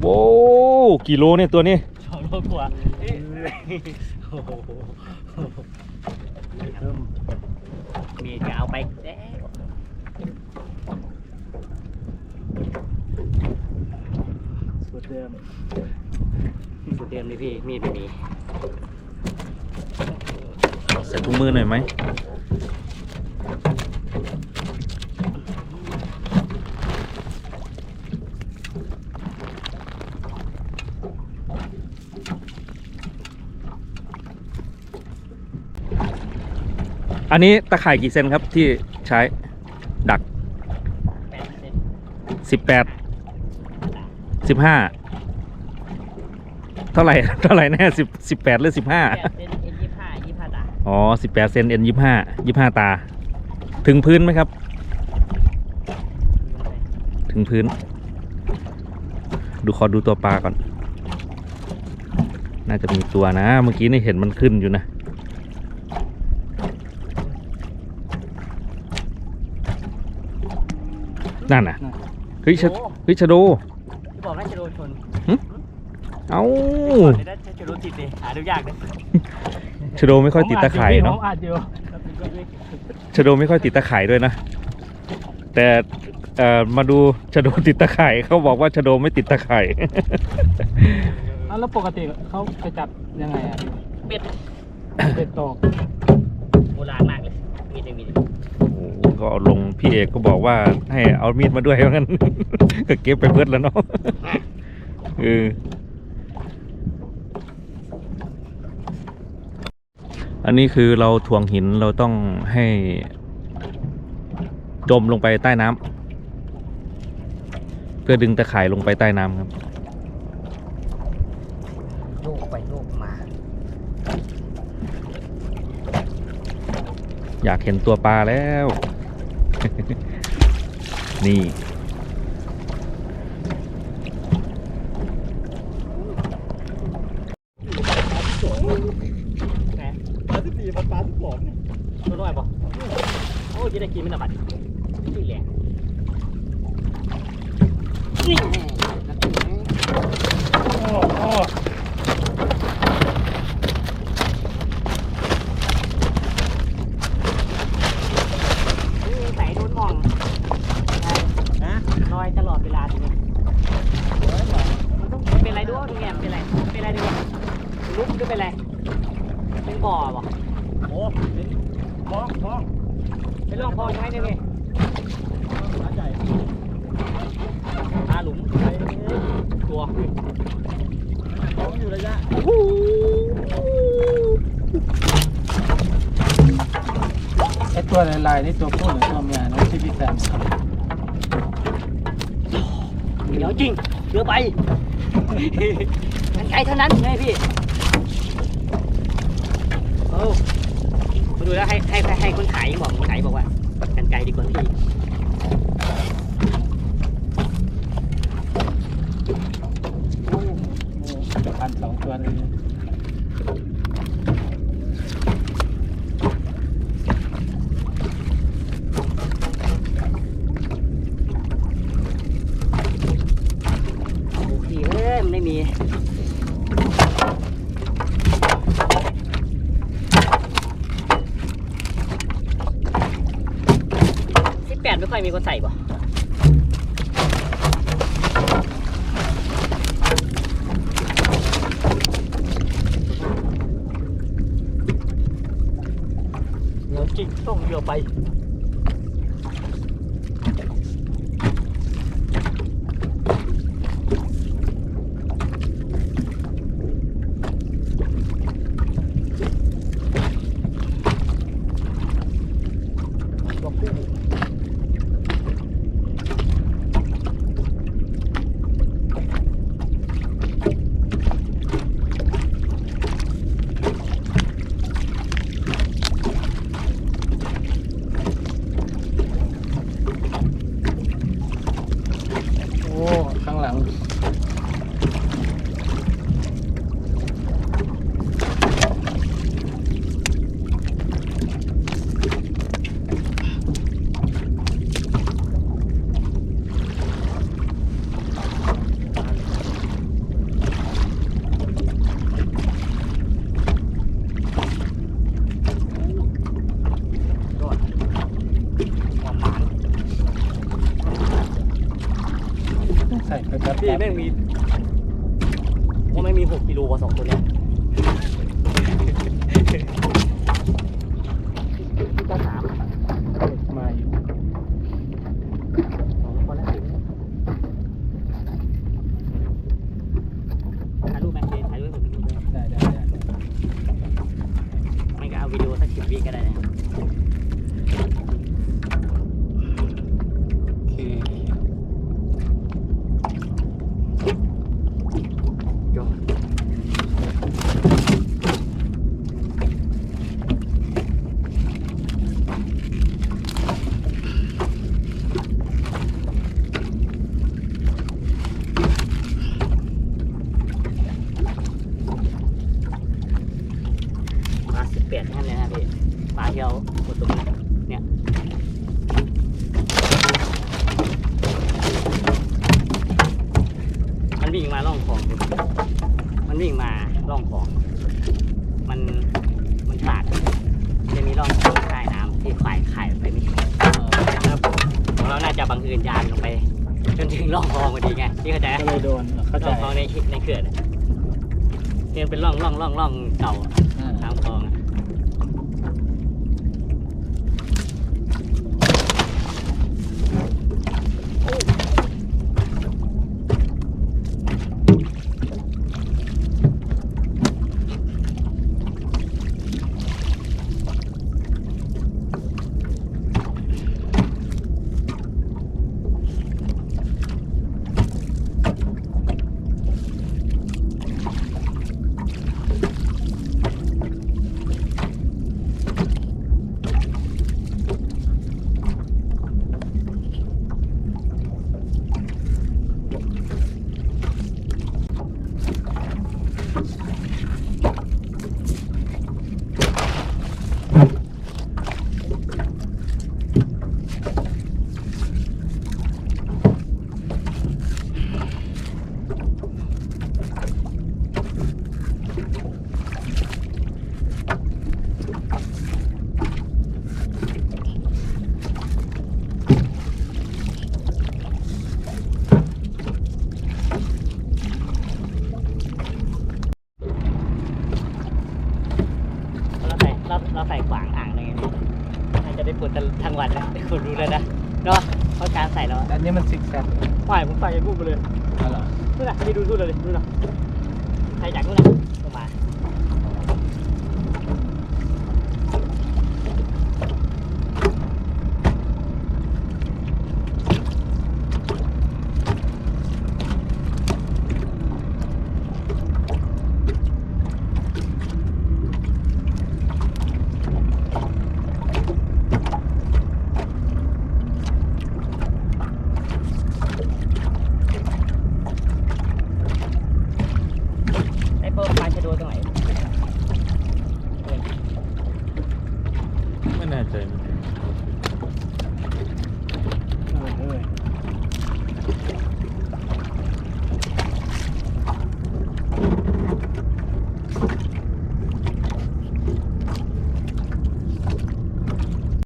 โว้กี่โลเนี่ยตัวนี้สองโลกว่าเอ้ยโอ้โหมีจะเอาไปเอ๊ะสูตรเดิมสูตรเดิมเลยพี่ มีดไม่มีใส่ถุงมือหน่อยไหม อันนี้ตะข่ายกี่เซนครับที่ใช้ดักแปดเซนสิบแปดสิบห้าเท่าไหร่เท่าไหร่แน่สิบสิบแปดหรือสิบห้าแปดเซนเอ็นยี่ห้ายี่ห้าตาอ๋อสิบแปดเซนเอ็นยี่ห้ายี่ห้าตา ถึงพื้นไหมครับ ถึงพื้น ดูขอดูตัวปลาก่อน น่าจะมีตัวนะ เมื่อกี้นี่เห็นมันขึ้นอยู่นะ นั่นน่ะเฮ้ยชะเฮ้ยชะโด ที่บอกว่าจะโดนชนเอ้าเดี๋ยวได้จะโดนติดเลยหาดูยากเลยชะโดไม่ค่อยติดตะข่ายเนาะผมอาจอยู่ชะโดไม่ค่อยติดตะข่ายด้วยนะ แต่เอ่อมาดูชะโดติดตะข่ายเขาบอกว่าชะโดไม่ติดตะข่ายอ้าวแล้วปกติเขาไปจับยังไงอะเป็ดเป็ดตกโบราณมากเลยมีดไม่มีโอ้โห ก็เอาลงพี่เอกก็บอกว่า ให้เอามีดมาด้วยเพราะงั้น ก็เก็บไปเบิดแล้วเนาะเอออันนี้คือเราถ่วงหินเราต้องให้จมลงไปใต้น้ำเพื่อดึงตะข่ายลงไปใต้น้ำครับโยกไปโยกมา อยากเห็นตัวปลาแล้ว นี่แหมปลาที่สี่ปลาที่สองเนี่ยตัวน้อยปะโอ้ยจะได้กินไม่หนาบัดนี่แหละนี่แน่นักกินไหม โอ้โอ้ นี่ใส่โดนมองนะลอยตลอดเวลาทีนี้มัน ต้องเป็นไรด้วยดูแงเป็นไร เป็นไรดูลุกหรือเป็นไร เป็นบ่อปะโอ้เป็นมองมองเป็นร่องคลองใช่ไหมเนี่ยพี่ขาใหญ่ปลาหลุมตัวมองอยู่ระยะไอตัวลายๆนี่ตัวผู้หรือตัวเมียนะที่พี่แซมเหนียวจริงเยอะไป มันไกลเท่านั้นไงพี่โอ้มาดูแล้วให้ให้ให้คนขายบอกคนขายบอกว่ากันไกลดีกว่าพี่นสองตัวเลย โอ้พี่เอ้ยมันไม่มีสิบแปด ไม่ค่อยมีคนใส่ป่ะเหนียวจริงต้องเยอะไป around. ม่งมีหกกิโลกว่าสองตัวเนี้ยพี่ก็สามมาอยู่สองคนละสิบถ่ายรูปไหมเดี๋ยวถ่ายรูปให้ผมดูด้วยได้ได้ได้ไม่ก็เอาวิดีโอสักสิบวิก็ได้นะ โอเค โย ปลาสิบแปดนั่นเลยนะพี่ปลา ที่เรากดตรงนี้เนี่ยมันวิ่งมาล่องคลองพี่มันวิ่งมาล่องคลอง มันมันขาดจะมีร่องคลองใต้น้ำที่ฝ่ายไข่ไปไม่ถึงครับของเราน่าจะบังเอิญยานลงไป จนถึงร่องคลองพอดีไงที่เข้าใจไหมก็เลยโดนเข้าใจร่องคลองในในเขื่อนอะเนี่ยเป็นร่องร่องร่องร่องเก่า เราเราใส่ขวางอ่างเลยไงพี่น่าจะได้ปวดทั้งวันนะได้คนรู้แล้วนะเนาะเพราะการใส่แล้วอันนี้มันซิกแซกฝ่ายผมใส่ยันพูดไปเลยอะไรอนู่นน่ะพี่ดูดูเลยนู่นน่ะใครจากนู่นน่ะลงมา time.